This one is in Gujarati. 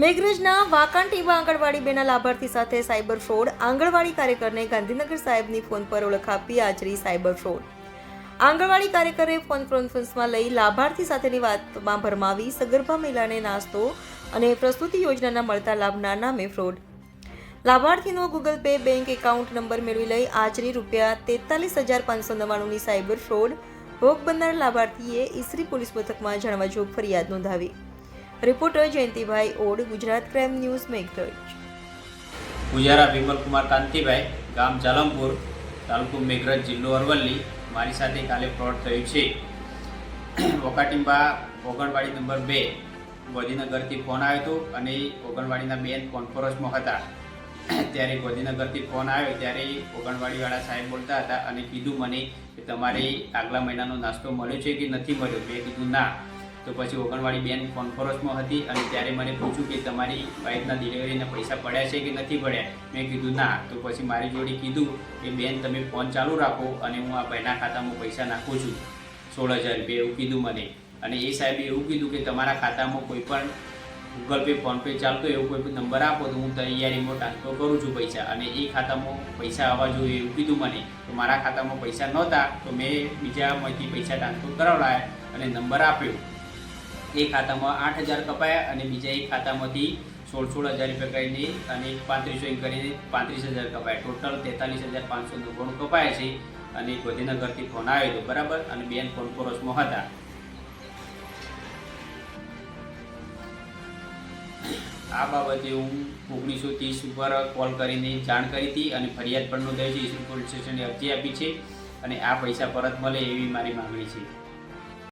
મેઘરજના વાંકાણટીબા આંગણવાડી બેના લાભાર્થી સાથે સાયબર ફ્રોડ. આંગણવાડી કાર્યકરને ગાંધીનગર સાહેબની ફોન પર ઓળખ આપી આચરી સાયબર ફ્રોડ. આંગણવાડી કાર્યકરે ફોન કોન્ફરન્સમાં લઈ લાભાર્થી સાથેની વાતમાં ભરમાવી સગર્ભા મહિલાને નાસ્તો અને પ્રસ્તુતિ યોજનાના મળતા લાભના નામે fraud. લાભાર્થીનો Google Pay bank account number મેળવી લઈ આજરી રૂપિયા તેતાલીસ હજાર પાંચસો નવ્વાણુંની સાયબર ફ્રોડ. ભોગ બનનાર લાભાર્થીએ ઈસરી પોલીસ મથકમાં જાણવા જોગ ફરિયાદ નોંધાવી. Reporter Jayantibhai Od, Gujarat crime news Meghraj Pujara Vimalkumar Kantibhai, ગામ જાલમપુર, તાલુકો મેઘરજ, જિલ્લો અરવલ્લી. મારી સાથે કાલે ફ્રોડ થયું છે. વકાટીંબા ઓગણવાડી નંબર બે, ગોધીનગરથી ફોન આવ્યો હતો અને ઓગણવાડીના બેન કોન્ફરન્સમાં હતા. ત્યારે ગોધીનગરથી ફોન આવ્યો, ત્યારે ઓગણવાડીવાળા સાહેબ બોલતા હતા અને કીધું મને કે તમારે આગલા મહિનાનો નાસ્તો મળ્યો છે કે નથી મળ્યો? મેં કીધું, ના. તો પછી ઓગણવાડી બેન કોન્ફરન્સમાં હતી અને ત્યારે મને પૂછ્યું કે તમારી વાઈફના ડિલિવરીના પૈસા પડ્યા છે કે નથી પડ્યા? મેં કીધું, ના. તો પછી મારી જોડે કીધું કે, બેન, તમે ફોન ચાલુ રાખો અને હું આ ભાઈના ખાતામાં પૈસા નાખું છું. સોળ હજાર રૂપિયા એવું કીધું મને. અને એ સાહેબે એવું કીધું કે, તમારા ખાતામાં કોઈ પણ ગૂગલ પે ફોનપે ચાલતો એવો કોઈ પણ નંબર આપો તો હું તૈયારીમાં ટ્રાન્સફર કરું છું પૈસા. અને એ ખાતામાં પૈસા આવવા જોઈએ એવું કીધું મને. તો મારા ખાતામાં પૈસા નહોતા, તો મેં બીજામાંથી પૈસા ટ્રાન્સફર કરાવડાયા અને નંબર આપ્યો. એ ખાતામાં આઠ હજાર કપાયા અને બીજા એક ખાતામાંથી સોળ સોળ હજાર રૂપિયા કરીને અને પાંત્રીસો એમ કરીને પાંત્રીસ હજાર કપાયા. ટોટલ તેતાલીસ હજાર પાંચસો નવ્વાણું કપાયા છે અને ગોધીનગરથી ફોન હતો બરાબર અને બેન કોન્ફરન્સમાં હતા. આ બાબતે હું ઓગણીસો ત્રીસ ઉપર કોલ કરીને જાણ કરી હતી અને ફરિયાદ પણ નોંધાઈ છે. ઈસુ પોલીસ સ્ટેશને અરજી આપી છે અને આ પૈસા પરત મળે એવી મારી માંગણી છે.